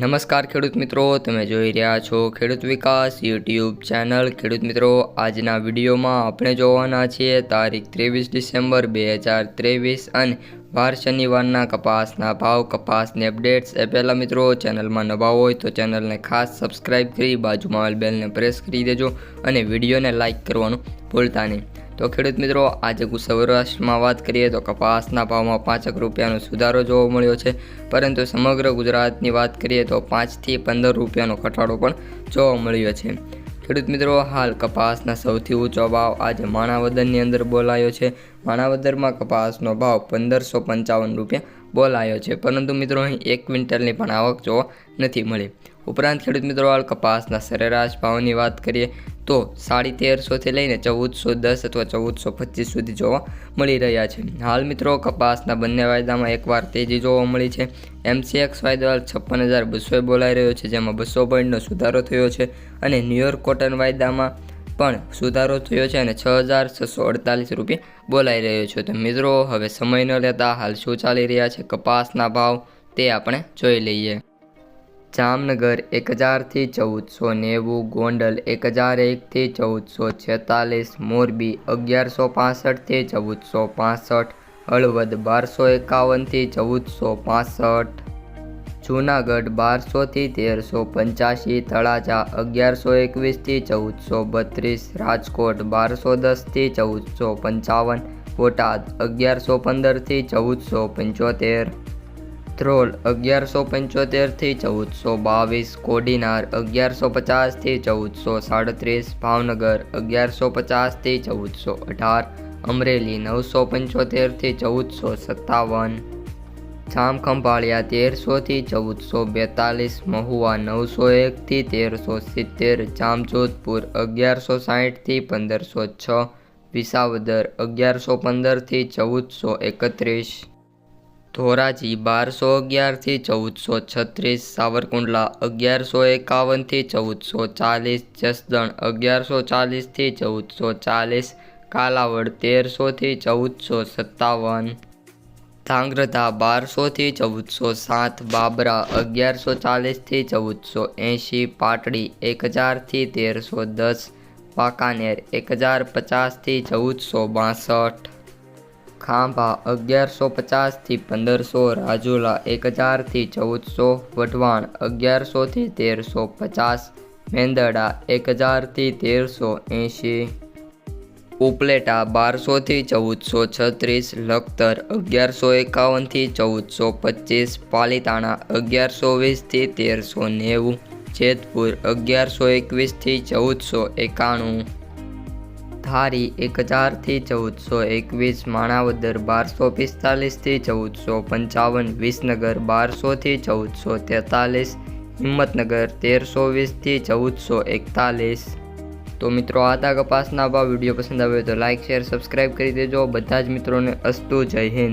નમસ્કાર ખેડૂત મિત્રો, તમે જોઈ રહ્યા છો ખેડૂત વિકાસ યુટ્યુબ ચેનલ. ખેડૂત મિત્રો, આજના વિડીયોમાં આપણે જોવાના છીએ તારીખ ત્રેવીસ ડિસેમ્બર બે હજાર ત્રેવીસ અને વાર શનિવારના કપાસના ભાવ, કપાસની અપડેટ્સ. એ પહેલાં મિત્રો, ચેનલમાં નવા હોય તો ચેનલને ખાસ સબસ્ક્રાઇબ કરી, બાજુમાં બેલને પ્રેસ કરી દેજો અને વિડીયોને લાઇક કરવાનું ભૂલતા નહીં. તો ખેડૂત મિત્રો, આજે સૌરાષ્ટ્રમાં વાત કરીએ તો કપાસના ભાવમાં પાંચક રૂપિયાનો સુધારો જોવા મળ્યો છે. પરંતુ સમગ્ર ગુજરાતની વાત કરીએ તો પાંચથી પંદર રૂપિયાનો ઘટાડો પણ જોવા મળ્યો છે. ખેડૂત મિત્રો, હાલ કપાસના સૌથી ઊંચો ભાવ આજે માણાવદરની અંદર બોલાયો છે. માણાવદરમાં કપાસનો ભાવ પંદરસો પંચાવન રૂપિયા બોલાયો છે. પરંતુ મિત્રો, અહીં એક ક્વિન્ટલની પણ આવક જોવા નથી મળી. ઉપરાંત ખેડૂત મિત્રો, હાલ કપાસના સરેરાશ ભાવની વાત કરીએ તો સાડી તેરસોથી લઈને ચૌદસો દસ અથવા ચૌદસો પચીસ સુધી જોવા મળી રહ્યા છે. હાલ મિત્રો, કપાસના બંને વાયદામાં એકવાર તેજી જોવા મળી છે. એમસીએક્સ વાયદો હાલ છપ્પન હજાર બસોએ બોલાઈ રહ્યો છે, જેમાં બસો પોઈન્ટનો સુધારો થયો છે અને ન્યુયોર્ક કોટન વાયદામાં પણ સુધારો થયો છે અને છ હજાર છસો અડતાલીસ રૂપિયા બોલાઈ રહ્યો છે. તો મિત્રો, હવે સમય ન લેતા હાલ શું ચાલી રહ્યા છે? કપાસના ભાવ તે આપણે જોઈ લઈએ. જામનગર એક હજારથી ચૌદસો નેવું, ગોંડલ એક હજાર એકથી ચૌદસો છેતાલીસ, મોરબી અગિયારસો પાસઠથી ચૌદસો પાસઠ, હળવદ બારસો એકાવનથી ચૌદસો પાસઠ, જૂનાગઢ બારસોથી તેરસો પંચ્યાસી, તળાજા અગિયારસો એકવીસથી ચૌદસો બત્રીસ, રાજકોટ બારસો દસથી ચૌદસો પંચાવન, બોટાદ અગિયારસો પંદરથી ચૌદસો પંચોતેર. ધ્રોલ અગિયારસો પંચોતેરથી ચૌદસો બાવીસ, કોડીનાર અગિયારસો પચાસથી ચૌદસો સાડત્રીસ, ભાવનગર અગિયારસો પચાસથી ચૌદસો અઢાર, અમરેલી નવસો પંચોતેરથી ચૌદસો સત્તાવન, જામખંભાળિયા તેરસોથી ચૌદસો બેતાલીસ, મહુવા નવસો એકથી તેરસો સિત્તેર, જામજોધપુર અગિયારસો સાહીઠથી પંદરસો છ, વિસાવદર અગિયારસો પંદરથી ચૌદસો એકત્રીસ. ધોરાજી બારસો અગિયારથી ચૌદસો છત્રીસ, સાવરકુંડલા અગિયારસો એકાવનથી ચૌદસો ચાલીસ, જસદણ અગિયારસો ચાલીસથી ચૌદસો ચાલીસ, કાલાવડ તેરસોથી ચૌદસો સત્તાવન ધાંગ્રધા બારસોથી ચૌદસો સાત, બાબરા અગિયારસો ચાલીસથી ચૌદસો એંશી, પાટડી એક હજારથી તેરસો દસ, વાંકાનેર એક હજાર પચાસથી ચૌદસો બાસઠ. ખાંભા અગિયારસો પચાસથી પંદરસો, રાજુલા એક હજારથી ચૌદસો, વઢવાણ અગિયારસોથી તેરસો પચાસ, મેંદડા એક હજારથી તેરસો એંશી, ઉપલેટા બારસોથી ચૌદસો છત્રીસ, લખતર અગિયારસો એકાવનથી ચૌદસો પચીસ, પાલિતાણા અગિયારસો વીસથી તેરસો નેવું, જેતપુર અગિયારસો એકવીસથી ચૌદસો એકાણું ધારી એક હજારથી ચૌદસો એકવીસ, માણાવદર બારસો પિસ્તાલીસથી ચૌદસો પંચાવન, વિસનગર બારસોથી ચૌદસો તેતાલીસ, હિંમતનગર તેરસો વીસથી ચૌદસો એકતાલીસ. તો મિત્રો આતા કપાસના ભાવ. વીડિયો પસંદ આવ્યો તો લાઇક શેર સબસ્ક્રાઈબ કરી દેજો. બધા જ મિત્રોને અસ્તુ જય હિન્દ.